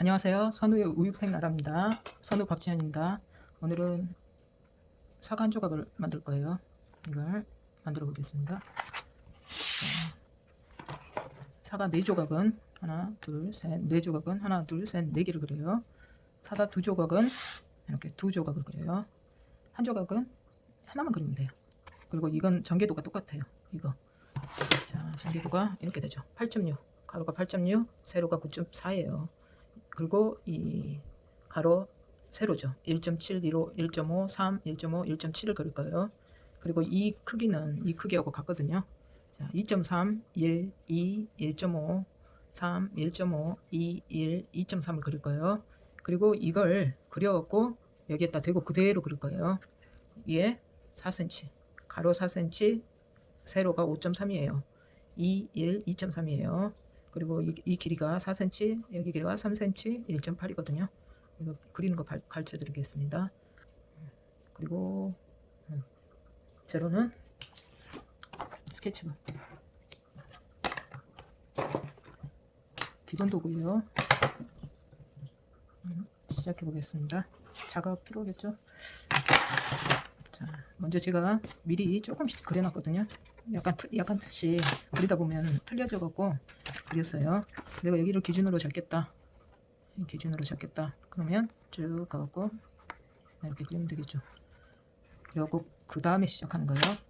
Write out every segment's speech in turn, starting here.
안녕하세요. 선우의 우유팩 나라입니다. 선우 박지현입니다. 오늘은 사과 한 조각을 만들 거예요. 이걸 만들어 보겠습니다. 자, 사과 네 조각은 하나, 둘, 셋, 네 조각은 하나, 둘, 셋, 네 개를 그려요. 사과 두 조각은 이렇게 두 조각을 그려요. 한 조각은 하나만 그리면 돼요. 그리고 이건 전개도가 똑같아요. 이거. 자, 전개도가 이렇게 되죠. 8.6. 가로가 8.6, 세로가 9.4예요. 그리고 이 가로 세로죠. 1.715, 1.5, 3, 1.5, 1.7을 그릴 거예요. 그리고 이 크기는 이 크기하고 같거든요. 자, 2.3, 1, 2, 1.5, 3, 1.5, 2, 1, 2.3을 그릴 거예요. 그리고 이걸 그려갖고 여기에다 대고 그대로 그릴 거예요. 이게 4cm, 가로 4cm, 세로가 5.3이에요. 2, 1, 2.3이에요. 그리고 이, 이 길이가 4cm, 여기 길이가 3cm, 1.8이거든요. 이거 그리는 거 발- 가르쳐 드리겠습니다. 그리고 음, 재료는 스케치북. 기본 도구예요. 음, 시작해 보겠습니다. 작업 필요하겠죠? 자, 먼저 제가 미리 조금씩 그려놨거든요. 약간 틀- 약간씩 그리다 보면 틀려져 갖고 그렸어요. 내가 여기를 기준으로 잡겠다. 이 기준으로 잡겠다. 그러면 쭉 가갖고 이렇게 그리면 되겠죠. 그리고 그 다음에 시작하는 거예요.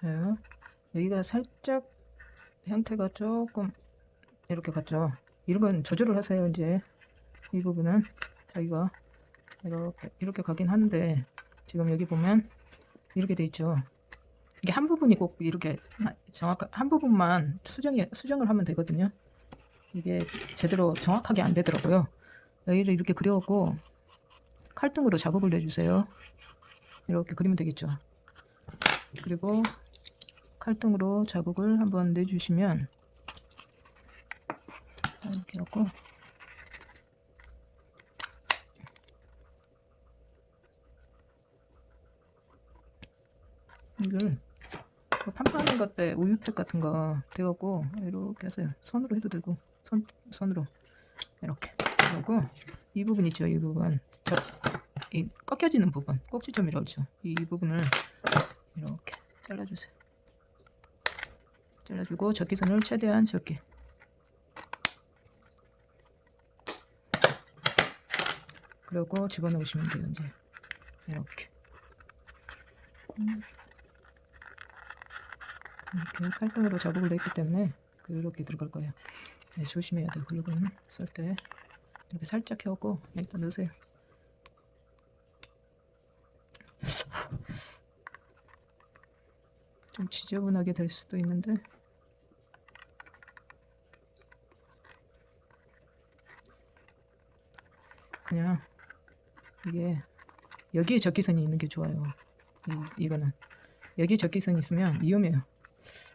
자, 여기가 살짝 형태가 조금 이렇게 같죠. 이런 건 조절을 하세요. 이제 이 부분은 자기가 이렇게 이렇게 가긴 하는데 지금 여기 보면 이렇게 돼 있죠. 이게 한 부분이 꼭 이렇게 정확한 한 부분만 수정이 수정을 하면 되거든요. 이게 제대로 정확하게 안 되더라고요. 여기를 이렇게 그려갖고 칼등으로 자국을 내주세요. 이렇게 그리면 되겠죠. 그리고 칼등으로 자국을 한번 내주시면 이렇게 하고. 이걸 뭐 판판한 것때 우유팩 같은 거 대갖고 이렇게 하세요. 손으로 해도 되고 손 손으로 이렇게 하고. 이 부분 있죠? 이 부분. 저, 이 꺾여지는 부분. 꼭지점이라고 그러죠. 이 부분을 이렇게 잘라주세요. 잘라주고 적기선을 최대한 적게 그리고 집어넣으시면 돼요 이제. 이렇게. 음. 이렇게 칼등으로 자국을 냈기 때문에 그렇게 들어갈 거예요. 네, 조심해야 돼요. 글루건 쓸때. 이렇게 살짝 혀고 일단 넣으세요. 좀 지저분하게 될 수도 있는데 그냥 이게 여기에 적기선이 있는 게 좋아요. 이, 이거는. 여기에 적기선이 있으면 위험해요.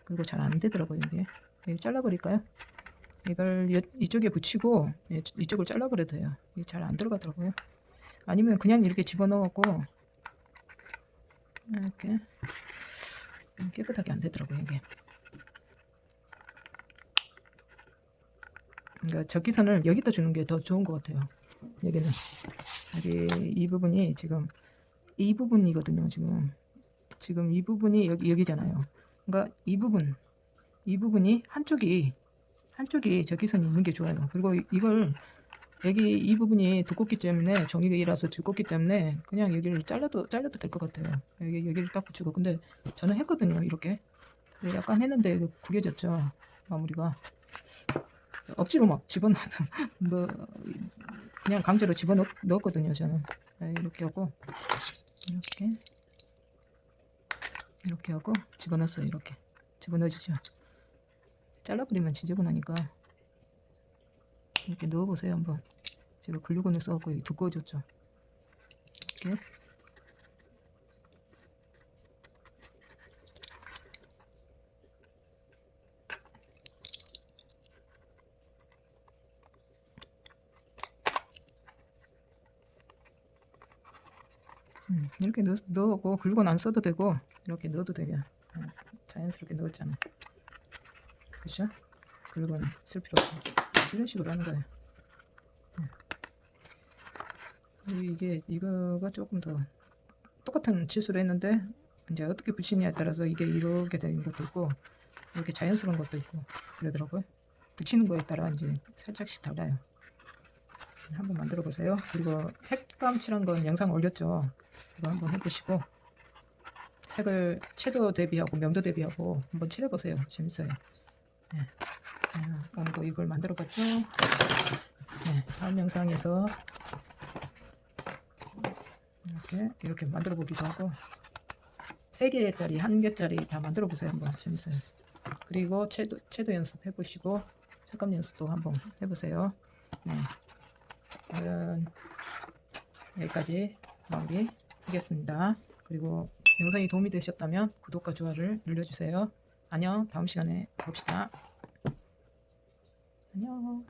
그리고 잘 안 되더라고요 이게. 여기 잘라버릴까요? 이걸 여- 이쪽에 붙이고 이- 이쪽을 잘라버려도 돼요. 이게 잘 안 들어가더라고요. 아니면 그냥 이렇게 집어넣었고 이렇게. 깨끗하게 안 되더라고요 이게. 그러니까 적기선을 여기다 주는 게 더 좋은 것 같아요 여기는 여기 이 부분이 지금 이 부분이거든요 지금. 지금 이 부분이 여기 여기잖아요. 그러니까 이 부분 이 부분이 한쪽이 한쪽이 적기선이 있는 게 좋아요. 그리고 이- 이걸 여기 이 부분이 두껍기 때문에 종이라서 두껍기 때문에 그냥 여기를 잘라도 잘라도 될 것 같아요. 여기 여기를 딱 붙이고. 근데 저는 했거든요 이렇게. 약간 했는데 구겨졌죠 마무리가 억지로 막 집어넣어도 뭐 그냥 강제로 집어넣었거든요 저는. 네, 이렇게 하고 이렇게. 이렇게 하고 집어넣었어요 이렇게. 집어넣어주죠 잘라버리면 지저분하니까. 이렇게 넣어보세요 한번. 제가 글루건을 써갖고 두꺼워졌죠? 이렇게 음, 이렇게 넣, 넣고 글루건 안 써도 되고 이렇게 넣어도 되게 음, 자연스럽게 넣었잖아. 그죠? 글루건 쓸 필요 없어. 이런 식으로 하는 거예요 네. 이게 이거가 조금 더 똑같은 치수로 했는데 이제 어떻게 붙이냐에 따라서 이게 이렇게 되는 것도 있고 이렇게 자연스러운 것도 있고 그러더라고요. 붙이는 거에 따라 이제 살짝씩 달라요 한번 만들어 보세요. 그리고 색감 칠한 건 영상 올렸죠? 이거 한번 해보시고 색을 채도 대비하고 명도 대비하고 한번 칠해보세요. 재밌어요. 네. 자, 오늘도 이걸 만들어 봤죠? 네, 다음 영상에서 이렇게 이렇게 만들어 보기도 하고 세 개짜리 한 개짜리 다 만들어 보세요 한번. 재밌어요. 그리고 채도, 채도 연습 해보시고 색감 연습도 한번 해보세요. 네. 오늘은 여기까지 마무리 하겠습니다. 그리고 영상이 도움이 되셨다면 구독과 좋아요를 눌러주세요. 안녕. 다음 시간에 봅시다. 안녕